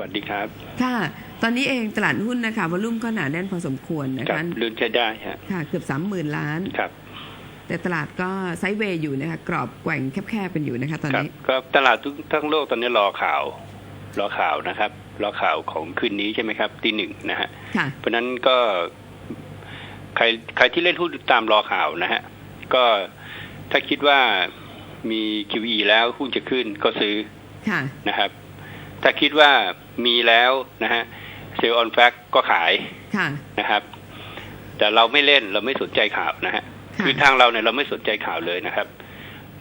วัสดีครับ ค่ะ ตอนนี้เองตลาดหุ้นนะคะวอลุ่มก็หนาแน่นพอสมควรนะครัคะบลื่นใช้ได้ฮะค่ะเกือบสามหมื่นล้านครับแต่ตลาดก็ไซด์เวย์อยู่นะคะกรอบแกว่งแคบๆกันอยู่นะคะ ตอนครับนี้ก็ตลาดทุกทั้งโลกตอนนี้รอข่าว รอข่าวนะครับ รอข่าวของคืนนี้ใช่ไหมครับตีหนึ่งนะฮะค่ะเพราะฉะนั้นก็ใครใครที่เล่นหุ้นตามรอข่าวนะฮะก็ถ้าคิดว่ามี QE แล้วหุ้นจะขึ้นก็ซื้อค่ะนะครับ ถ้าคิดว่ามีแล้วนะฮะเซลล์ออนแฟกก็ขายค่ะนะครับ แต่เราไม่เล่นเราไม่สนใจข่าวนะฮะค่ะคือทางเราเนี่ยเราไม่สนใจข่าวเลยนะครับ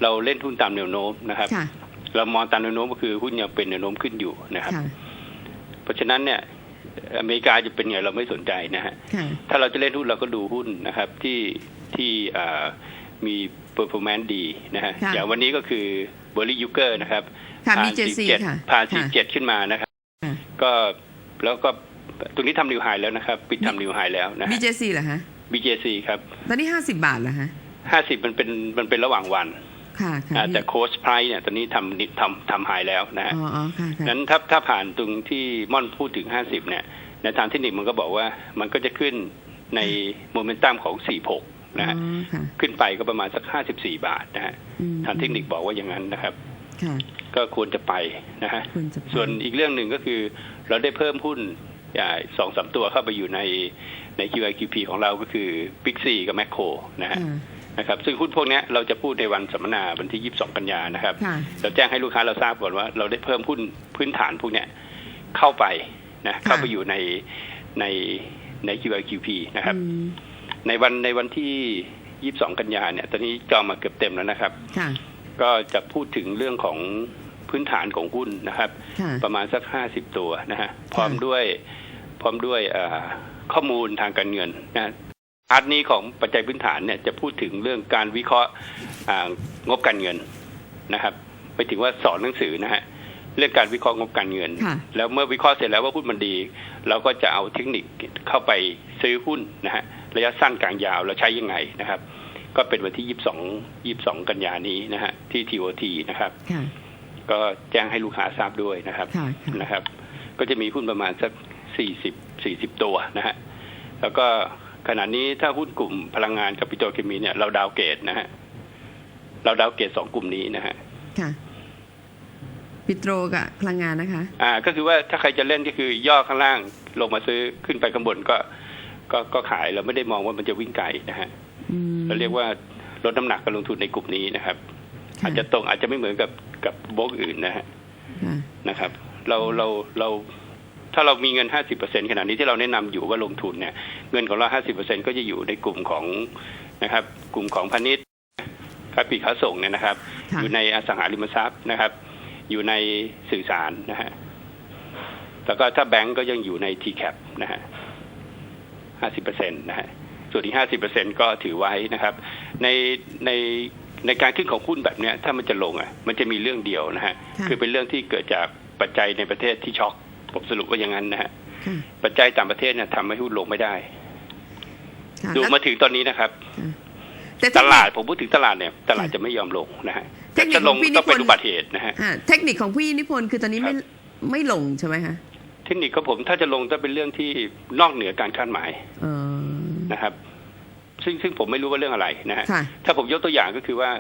เราเล่นหุ้นตามแนวโน้มนะครับค่ะเรามองตามแนวโน้มก็คือหุ้นยังเป็นแนวโน้มขึ้นอยู่นะครับค่ะเพราะฉะนั้นเนี่ยอเมริกาจะเป็นไงเราไม่สนใจนะฮะค่ะถ้าเราจะเล่นหุ้นเราก็ดูหุ้นนะครับ ที่ที่อ่ามี performance ดีนะฮะค่ะอย่างวันนี้ก็คือ เบอร์รี่ยูเกอร์นะครับค่ะผ่ามีนเจซี47ค่ะผ่านค่ะ47ขึ้นมานะครับค่ะก็แล้วก็ตรงนี้ทำนิวไฮแล้วนะครับ ปิดทำนิวไฮแล้วนะมีฮะเจซีเหรอฮะ BJC ครับตอนนี้ห้าสิบาทเหรอฮะ50มันเป็นมันเป็นระหว่างวันค่ะค่ะอ่าแต่โค้ชไพรเนี่ยตอนนี้ทำนิทำทำไฮแล้วนะฮะอ๋ออ๋อค่ะค่ะนั้นถ้าถ้าผ่านตรงที่ม่อนพูดถึง50เนี่ยในทางเทคนิคมันก็บอกว่ามันก็จะขึ้นในโมเมนตัมของ46 นะฮะอ๋อค่ะขึ้นไปก็ประมาณสัก54บาทนะฮะอืมทางเทคนิคบอกว่าอย่างนั้นนะครับค่ะก็ควรจะไปนะฮะควรจะไปส่วนอีกเรื่องหนึ่งก็คือเราได้เพิ่มหุ้นสองสามตัวเข้าไปอยู่ในใน QIQP ของเราก็คือ Big C กับ m a c โ o นะฮะค่ะนะครับซึ่งหุ้นพวกเนี้ยเราจะพูดในวันสัมมนาวันที่ 22 กันยานะครับค่ะเราแจ้งให้ลูกค้าเราทราบก่อนว่าเราได้เพิ่มหุ้นพื้นฐานพวกเนี้ยเข้าไปนะเข้าไปอยู่ในในใน QIQP นะครับอืม ในวันในวันที่ 22 กันยาเนี่ย ตอนนี้จองมาเกือบเต็มแล้วนะครับค่ะก็จะพูดถึงเรื่องของพื้นฐานของหุ้นนะครับค่ะประมาณสัก 50 ตัวนะฮะพร้อมด้วยพร้อมด้วยเอ่อข้อมูลทางการเงินนะพาร์ทนี้ของปัจจัยพื้นฐานเนี่ยจะพูดถึงเรื่องการวิเคราะห์อ่างบการเงินนะครับไปถึงว่าสอนหนังสือนะฮะเรื่องการวิเคราะห์งบการเงินค่ะแล้วเมื่อวิเคราะห์เสร็จแล้วว่าหุ้นมันดี เราก็จะเอาเทคนิคเข้าไปซื้อหุ้นนะฮะ ระยะสั้นกลางยาวเราใช้ยังไงนะครับ ก็เป็นวันที่22 22กันยานี้นะฮะที่ TOT นะครับค่ะก็แจ้งให้ลูกค้าทราบด้วยนะครับค่ะค่ะนะครับ ก็จะมีหุ้นประมาณสัก40 40ตัวนะฮะแล้วก็ขณะนี้ถ้าหุ้นกลุ่มพลังงานกับปิโตรเคมีเนี่ยเราดาวเกตนะฮะเราดาวเกตสองกลุ่มนี้นะฮะค่ะปิโตรกับพลังงานนะคะ อ่า ก็คือว่าถ้าใครจะเล่นก็คือย่อข้างล่างลงมาซื้อขึ้นไปข้างบนก็ ก็ก็ขายเราไม่ได้มองว่ามันจะวิ่งไกลนะฮะอืมเราเรียกว่าลดน้ำหนักการลงทุนในกลุ่มนี้นะครับค่ะอาจจะตรงอาจจะไม่เหมือนกับกับโบรกอื่นนะฮะค่ะนะครับ เราเราเราถ้าเรามีเงินห้าสิบเปอร์เซ็นขนาดนี้ที่เราแนะนำอยู่ว่าลงทุนเนี่ย เงินของเราห้าสิบเปอร์เซ็นก็จะอยู่ในกลุ่มของนะครับ กลุ่มของพาณิชย์ค้าปลีกค้าส่งเนี่ยนะครับค่ะอยู่ในอสังหาริมทรัพย์นะครับ อยู่ในสื่อสารนะฮะแล้วก็ถ้าแบงก์ก็ยังอยู่ใน t c a p นะฮะ ห้าสิบเปอร์เซ็นตนะฮะส่วนอีกห้าสิบเปอร์เซ็นก็ถือไว้นะครับ ในในในการขึ้นของหุ้นแบบเนี้ยถ้ามันจะลงอะ มันจะมีเรื่องเดียวนะฮะค่ะคือเป็นเรื่องที่เกิดจากปัจจัยในประเทศที่ช็อกผมสรุปว่าอย่างนั้นนะฮะค่ะปัจจัยต่างประเทศเนี่ยทำให้หุ้นลงไม่ได้ค่ะดูแล้วมาถึงตอนนี้นะครับแต่ตลาดผมพูดถึงตลาดเนี่ย ตลาดจะไม่ยอมลงนะฮะเทแต่คนิคจะลงของพี่ต้องเป็นนิพนธ์อุบัติเหตุนะฮะอ่าเทคนิคของพี่นิพนธ์คือตอนนี้ไม่ไม่ลงใช่ไหมคะเทคนิคของผมถ้าจะลงต้องเป็นเรื่องที่นอกเหนือการคาดหมายเออนะครับ ซึ่งซึ่งผมไม่รู้ว่าเรื่องอะไรนะฮะค่ะถ้าผมยกตัวอย่างก็คือว่า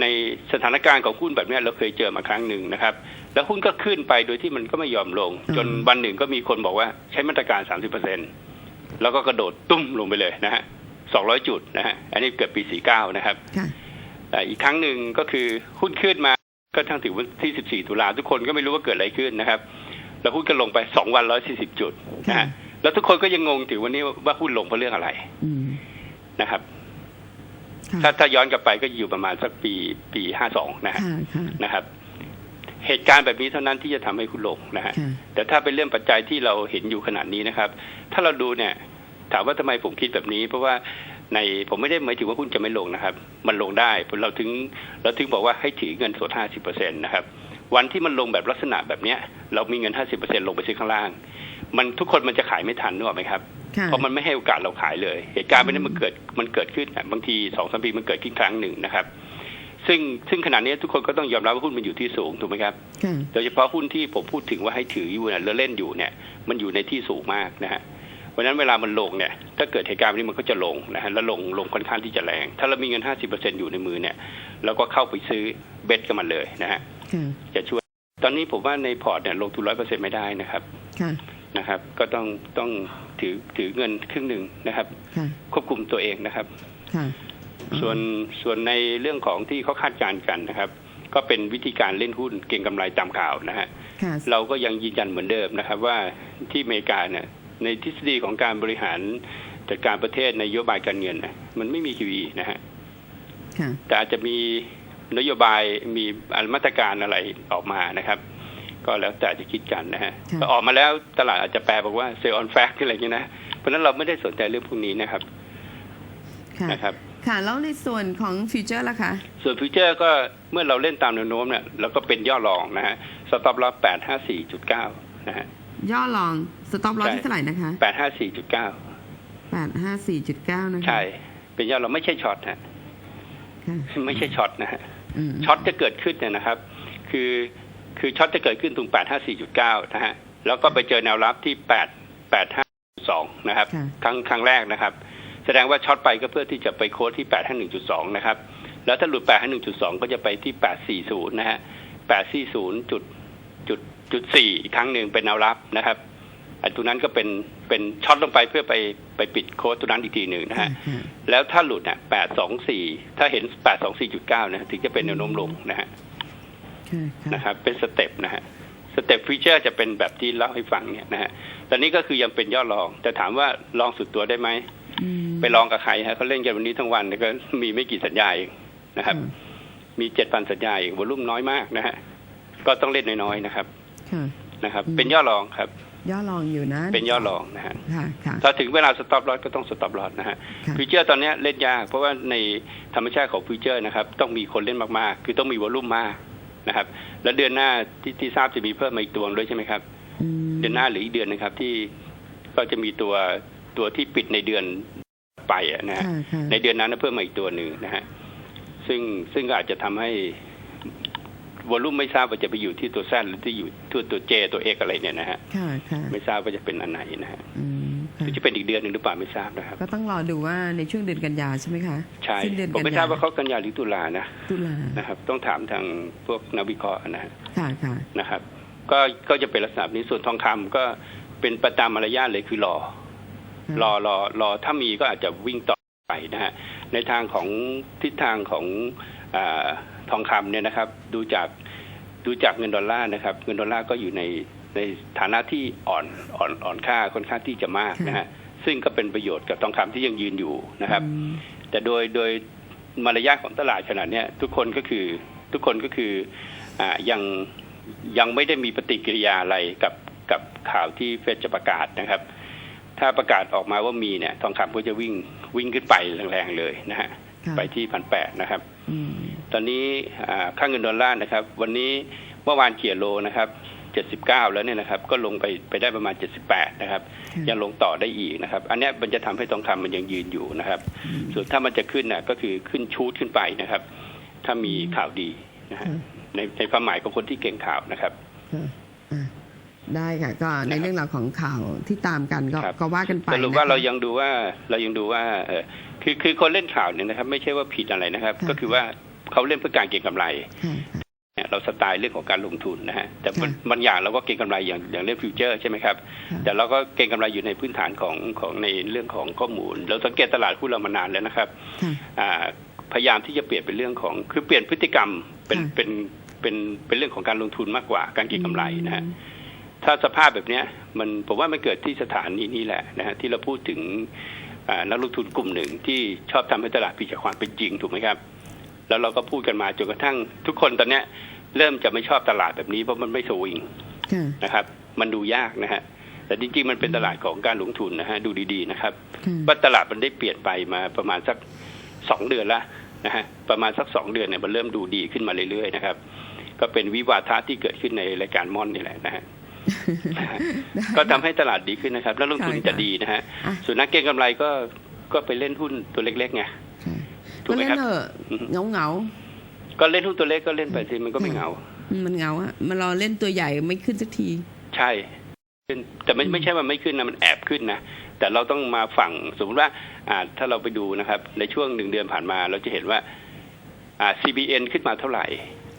ในสถานการณ์ของหุ้นแบบเนี้ยเราเคยเจอมาครั้งหนึ่งนะครับ แล้วหุ้นก็ขึ้นไปโดยที่มันก็ไม่ยอมลงอืมจนวันหนึ่งก็มีคนบอกว่าใช้มาตรการ 30เปอร์เซ็นแล้วก็กระโดดตุ้มลงไปเลยนะฮะ200 จุดนะฮะ อันนี้เกิดปี 49 นะครับค่ะแต่อีกครั้งหนึ่งก็คือหุ้นขึ้นมาก็ทั้งถึงวันที่ 14 ตุลาทุกคนก็ไม่รู้ว่าเกิดอะไรขึ้นนะครับ แล้วหุ้นก็ลงไป2วัน140จุดนะค่ะฮะแล้วทุกคนก็ยังงงถึงวันนี้ว่าหุ้นลงเพราะเรื่องอะไรอืมนะครับค่ะถ้าถ้าย้อนกลับไปก็อยู่ประมาณสักปีปี52นะฮะค่ะค่ะนะครับ เหตุการณ์แบบนี้เท่านั้นที่จะทำให้คุณลงนะฮะค่ะแต่ถ้าเป็นเรื่องปัจจัยที่เราเห็นอยู่ขนาดนี้นะครับ ถ้าเราดูเนี่ย ถามว่าทำไมผมคิดแบบนี้ เพราะว่าในผมไม่ได้หมายถึงว่าหุ้นจะไม่ลงนะครับ มันลงได้เราถึงเราถึงบอกว่าให้ถือเงินสด50%นะครับ วันที่มันลงแบบลักษณะแบบเนี้ย เรามีเงิน 50%ลงไปซื้อข้างล่าง มันทุกคนมันจะขายไม่ทันนึกออกไหมครับค่ะเพราะมันไม่ให้โอกาสเราขายเลย เหตุการณ์แบบนี้มันเกิดมันเกิดขึ้นนะบางทีสองสามปีมันเกิดขึ้นครั้งหนึ่งนะครับ ซึ่งซึ่งขณะนี้ทุกคนก็ต้องยอมรับว่าหุ้นมันอยู่ที่สูงถูกไหมครับค่ะโดยเฉพาะหุ้นที่ผมพูดถึงว่าให้ถืออยู่เนี่ยแล้วเล่นอยู่เนี่ย มันอยู่ในที่สูงมากนะฮะเพ ราะฉะนั้นเวลามันลงเนี่ยถ้าเกิดเหตุการณ์แบบนี้มันก็จะลงนะฮะแล้วลงลงค่อนข้างที่จะแรง ถ้าเรามีเงิน 50%อยู่ในมือเนี่ยเราก็เข้าไปซื้อเบ็ดกับมันเลยนะฮะค่ะจะช่วย ตอนนี้ผมว่าในพอร์ตเนี่ยลงทุนร้อยเปอร์เซ็นไม่ได้นะครับค่ะนะครับ ก็ต้องต้องถือถือเงินครึ่งหนึ่งนะครับค่ะควบคุมตัวเองนะครับค่ะส่วนส่วนในเรื่องของที่เขาคาดการณ์กันนะครับ ก็เป็นวิธีการเล่นหุ้นเก็งกำไรตามข่าวนะฮะค่ะเราก็ยังยืนยันเหมือนเดิมนะครับ ว่าที่อเมริกาเนี่ย ในทฤษฎีของการบริหารจัดการประเทศในนโยบายการเงินน่ะมันไม่มี QE นะฮะค่ะแต่อาจจะมีนโยบายมีมาตรการอะไรออกมานะครับ ก็แล้วแต่จะคิดกันนะฮะค่ะก็ออกมาแล้วตลาดอาจจะแปลบอกว่าเซลล์ออนแฟกอะไรอย่างเงี้ยนะ เพราะฉะนั้นเราไม่ได้สนใจเรื่องพวกนี้นะครับค่ะนะครับค่ะแล้วในส่วนของฟิวเจอร์ล่ะคะส่ส่วนฟิวเจอร์ก็เมื่อเราเล่นตามแนวโน้มเนี่ยเราก็เป็นย่อรองนะฮะสต็อปลอสแปดห้าสี่จุดเก้านะฮะ ย่อลองสต็อปลอสใช่ที่เท่าไหร่นะคะแปดห้าสี่จุดเก้าแปดห้าสี่จุดเก้านะคะใช่ เป็นย่อรองไม่ใช่ช็อตฮะค่ะไม่ใช่ช็อตนะฮะอืมช็อตจะเกิดขึ้นเนี่ยนะครับ คือคือช็อตจะเกิดขึ้นตรงแปดห้าสี่จุดเก้านะฮะแล้วก็ไปเจอแนวรับที่แปดแปดห้าสองนะครับค่ะครั้งครั้งแรกนะครับ แสดงว่าช็อตไปก็เพื่อที่จะไปโค้ดที่แปดห้าหนึ่งจุดสองนะครับ แล้วถ้าหลุดแปดห้าหนึ่งจุดสองก็จะไปที่แปดสี่ศูนย์นะฮะแปดสี่ศูนย์จุด จุดจุดสี่อีกครั้งหนึ่งเป็นแนวรับนะครับไอ้ตัวนั้นก็เป็นเป็นช็อตลงไปเพื่อไปไปปิดโค้ดตัวนั้นอีกทีหนึ่งนะค่ะฮะค่ะแล้วถ้าหลุดเนี่ยแปดสองสี่ถ้าเห็นแปดสองสี่จุดเก้านะถึงจะเป็นแนวโน้มลงนะฮะค่ะค่ะนะครับ เป็นสเต็ปนะฮะสเต็ปฟีเจอร์จะเป็นแบบที่เล่าให้ฟังเนี่ยนะฮะตอนนี้ก็คือยังเป็นยอดรอง แต่ถามว่าลองสุดตัวได้ไหมอืมไปลองกับใครฮะเขาเล่นกันวันนี้ทั้งวันเนี่ยก็มีไม่กี่สัญญาเองนะครับ มีเจ็ดพันสัญญาเองวอลุ่มน้อยมากนะฮะ ก็ต้องเล่นน้อยๆนะครับค่ะ นะครับอืมเป็นยอดรองครับ ย่อลองอยู่นะ เป็นยอดรองนะฮะค่ะค่ะถ้าถึงเวลาสต็อปลอสก็ต้องสต็อปลอสนะฮะค่ะฟีเจอร์ตอนเนี้ยเล่นยาก เพราะว่าในธรรมชาติของฟีเจอร์นะครับต้องมีคนเล่นมากๆ คือต้องมีวอลุ่มมากนะครับ แล้วเดือนหน้าที่ที่ทราบจะมีเพิ่มมาอีกตัวด้วยใช่ไหมครับอืมเดือนหน้าหรืออีกเดือนนะครับที่ก็จะมีตัวตัวที่ปิดในเดือนไปอะนะฮะค่ะค่ะในเดือนนั้นนะเพิ่มมาอีกตัวหนึ่งนะฮะซึ่งซึ่งก็อาจจะทำให้ วอลุ่มไม่ทราบว่าจะไปอยู่ที่ตัวแซนหรือที่อยู่ที่ตัวเจตัวเอกอะไรเนี่ยนะฮะค่ะค่ะไม่ทราบว่าจะเป็นอันไหนนะฮะหรือจะเป็นอีกเดือนหนึ่งหรือเปล่าไม่ทราบนะครับ ก็ต้องรอดูว่าในช่วงเดือนกันยาใช่ไหมคะใช่ผมไม่ทราบว่าเขากันยาหรือตุลานะตุลานะครับ ต้องถามทางพวกนักวิเคราะห์นะค่ะค่ะนะครับ ก็ก็จะเป็นลักษณะนี้ส่วนทองคำก็เป็นประตามมารยาทเลยคือรอรอรอรอถ้ามีก็อาจจะวิ่งต่อไปนะฮะในทางของทิศทางของอา ทองคำเนี่ยนะครับ ดูจากดูจากเงินดอลลาร์นะครับ เงินดอลลาร์ก็อยู่ในในฐานะที่อ่อนอ่อนอ่อนค่าค่อนข้างที่จะมากนะฮะซึ่งก็เป็นประโยชน์กับทองคำที่ยังยืนอยู่นะครับอืมแต่โดยโดยมารยาทของตลาดขนาดเนี้ยทุกคนก็คือทุกคนก็คืออ่ายังยังไม่ได้มีปฏิกิริยาอะไรกับกับข่าวที่เฟดจะประกาศนะครับ ถ้าประกาศออกมาว่ามีเนี่ย ทองคำก็จะวิ่งวิ่งขึ้นไปแรงๆเลยนะฮะค่ะไปที่พันแปดนะครับอืม ตอนนี้อ่าค่าเงินดอลลาร์นะครับ วันนี้เมื่อวานเขียนโลนะครับเจ็ดสิบเก้าแล้วเนี่ยนะครับ ก็ลงไปไปได้ประมาณเจ็ดสิบแปดนะครับค่ะยังลงต่อได้อีกนะครับ อันเนี้ยมันจะทำให้ทองคำมันยังยืนอยู่นะครับอืมส่วนถ้ามันจะขึ้นน่ะก็คือขึ้นชูดขึ้นไปนะครับ ถ้ามีข่าวดีนะฮะค่ะในในความหมายของคนที่เก่งข่าวนะครับค่ะอะได้ค่ะก็ในเรื่องราวของข่าวที่ตามกันก็ครับก็ว่ากันไปสรุปว่านะคะเรายังดูว่าเรายังดูว่า เออคือคือคนเล่นข่าวเนี่ยนะครับ ไม่ใช่ว่าผิดอะไรนะครับค่ะก็คือว่า เขาเล่นเพื่อการเก็งกำไรค่ะค่ะเนี่ยเราสไตล์เรื่องของการลงทุนนะฮะแต่บางค่ะบางอย่างเราก็เก็งกำไรอย่างอย่างเรื่องฟิวเจอร์ใช่ไหมครับค่ะแต่เราก็เก็งกำไรอยู่ในพื้นฐานของของในเรื่องของข้อมูล เราสังเกตตลาดหุ้นเรามานานแล้วนะครับค่ะอ่าพยายามที่จะเปลี่ยนเป็นเรื่องของคือเปลี่ยนพฤติกรรมเป็นค่ะเป็นเป็นเป็นเรื่องของการลงทุนมากกว่าการเก็งกำไรนะฮะถ้าสภาพแบบเนี้ยมันผมว่ามันเกิดที่สถานีนี้แหละนะฮะที่เราพูดถึงอ่านักลงทุนกลุ่มหนึ่งที่ชอบทำให้ตลาดผิดจากความเป็นจริงถูกไหมครับ แล้วเราก็พูดกันมาจนกระทั่ง ทุกคนตอนเนี้ยเริ่มจะไม่ชอบตลาดแบบนี้เพราะมันไม่สวิงค่ะนะครับ มันดูยากนะฮะแต่จริงๆมันเป็นตลาดของการลงทุนนะฮะดูดีๆนะครับค่ะว่าตลาดมันได้เปลี่ยนไปมาประมาณสักสองเดือนละนะฮะประมาณสักสองเดือนเนี่ยมันเริ่มดูดีขึ้นมาเรื่อยๆนะครับ ก็เป็นวิวาทะที่เกิดขึ้นในรายการม่อนนี่แหละนะฮะนะฮะก็ทำให้ตลาดดีขึ้นนะครับ แล้วลงทุนใช่ค่ะจะดีนะฮะอะส่วนนักเก็งกำไรก็ก็ไปเล่นหุ้นตัวเล็กๆไงค่ะ ถูกไหมเล่นครับเถอะอือฮึเหงาเหงาก็เล่นหุ้นตัวเล็กก็เล่นไปสิมันก็ไม่เหงา มันเหงาอะมารอเล่นตัวใหญ่ไม่ขึ้นสักที ใช่ขึ้นแต่ไม่ไม่ใช่ว่าไม่ขึ้นนะมันแอบขึ้นนะแต่เราต้องมาฝั่งสมมติว่า อ่าถ้าเราไปดูนะครับ ในช่วงหนึ่งเดือนผ่านมา เราจะเห็นว่า อ่า CBN ขึ้นมาเท่าไหร่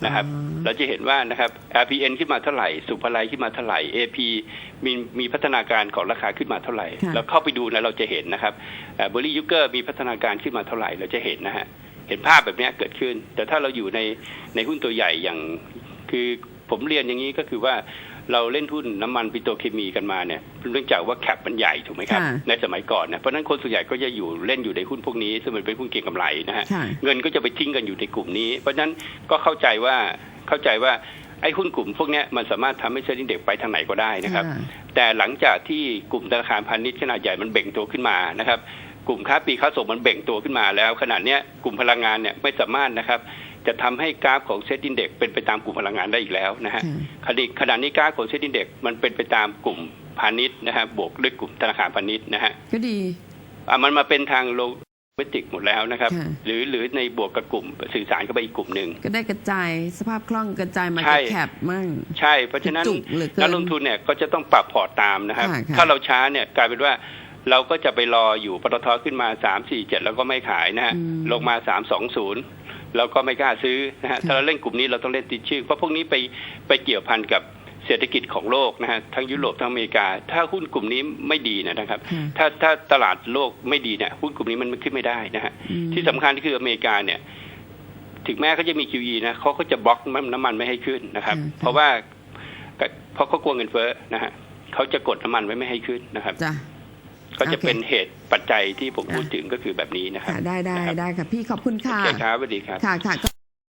นะครับอ๋อเราจะเห็นว่านะครับ RPN ขึ้นมาเท่าไหร่ สุภาลัยขึ้นมาเท่าไหร่ AP มีมีพัฒนาการของราคาขึ้นมาเท่าไหร่ค่ะเราเข้าไปดูนะเราจะเห็นนะครับเบอร์รี่ยูเกอร์มีพัฒนาการขึ้นมาเท่าไหร่เราจะเห็นนะฮะเห็นภาพแบบเนี้ยเกิดขึ้น แต่ถ้าเราอยู่ในในหุ้นตัวใหญ่อย่างคือผมเรียนอย่างนี้ก็คือว่า เราเล่นหุ้นน้ำมันปิโตรเคมีกันมาเนี่ยเนื่องจากว่าแคปมันใหญ่ถูกไหมครับ ค่ะในสมัยก่อนนะเพราะฉะนั้นคนส่วนใหญ่ก็จะอยู่เล่นอยู่ในหุ้นพวกนี้ซึ่งมันเป็นหุ้นเก็งกำไรนะฮะค่ะ เงินก็จะไปทิ้งกันอยู่ในกลุ่มนี้ เพราะฉะนั้นก็เข้าใจว่าเข้าใจว่าไอ้หุ้นกลุ่มพวกเนี้ยมันสามารถทำให้เซ็นดิ้งเด็กไปทางไหนก็ได้นะครับค่ะแต่หลังจากที่กลุ่มธนาคารพาณิชย์ขนาดใหญ่มันเบ่งตัวขึ้นมานะครับ กลุ่มค้าปลีกค้าส่งมันเบ่งตัวขึ้นมาแล้วขนาดเนี้ยกลุ่มพลังงานเนี่ยไม่สามารถนะครับ จะทำให้กราฟของเซ็นดิ้งเด็กเป็นไปตามกลุ่มพลังงานได้อีกแล้วนะฮะค่ะขณะขณะนี้กราฟของเซ็นดิ้งเด็กมันเป็นไปตามกลุ่มพาณิชย์นะฮะบวกด้วยกลุ่มธนาคารพาณิชย์นะฮะก็ดีอะมันมาเป็นทางโลเวติกหมดแล้วนะครับค่ะหรือหรือในบวกกับกลุ่มสื่อสารเข้าไปอีกกลุ่มหนึ่งก็ได้กระจายสภาพคล่องกระจายมาใช่จากแคปมั่งใช่ เพราะฉะนั้นจุกเหลือเกินนักลงทุนเนี่ยก็จะต้องปรับพอร์ตตามนะครับค่ะค่ะถ้าเราช้าเนี่ยกลายเป็นว่าเราก็จะไปรออยู่ปตทขึ้นมาสามสี่เจ็ดแล้วก็ไม่ขายนะฮะอืมลงมาสามสองศูนย์ เราก็ไม่กล้าซื้อนะฮะค่ะถ้าเราเล่นกลุ่มนี้เราต้องเล่นติดชื่อเพราะพวกนี้ไปไปเกี่ยวพันกับเศรษฐกิจของโลกนะฮะทั้งยุโรปทั้งอเมริกา ถ้าหุ้นกลุ่มนี้ไม่ดีเนยนะครับค่ะถ้าถ้าตลาดโลกไม่ดีเนี่ยหุ้นกลุ่มนี้มันขึ้นไม่ได้นะฮะอืมที่สำคัญที่คืออเมริกาเนี่ย ถึงแม้เขาจะมี QE นะเขาก็จะบล็อกน้ำมันไม่ให้ขึ้นนะครับอืมเพราะว่าเพราะเขากลัวเงินเฟ้อนะฮะเขาจะกดน้ำมันไว้ไม่ให้ขึ้นนะครับจ้ะ ก็จะโอเคเป็นเหตุปัจจัยที่ผมอะพูดถึงก็คือแบบนี้นะครับค่ะได้ได้นะครับได้ค่ะพี่ขอบคุณโอค่ะเคครับสวัสดีครับค่ะค่ะ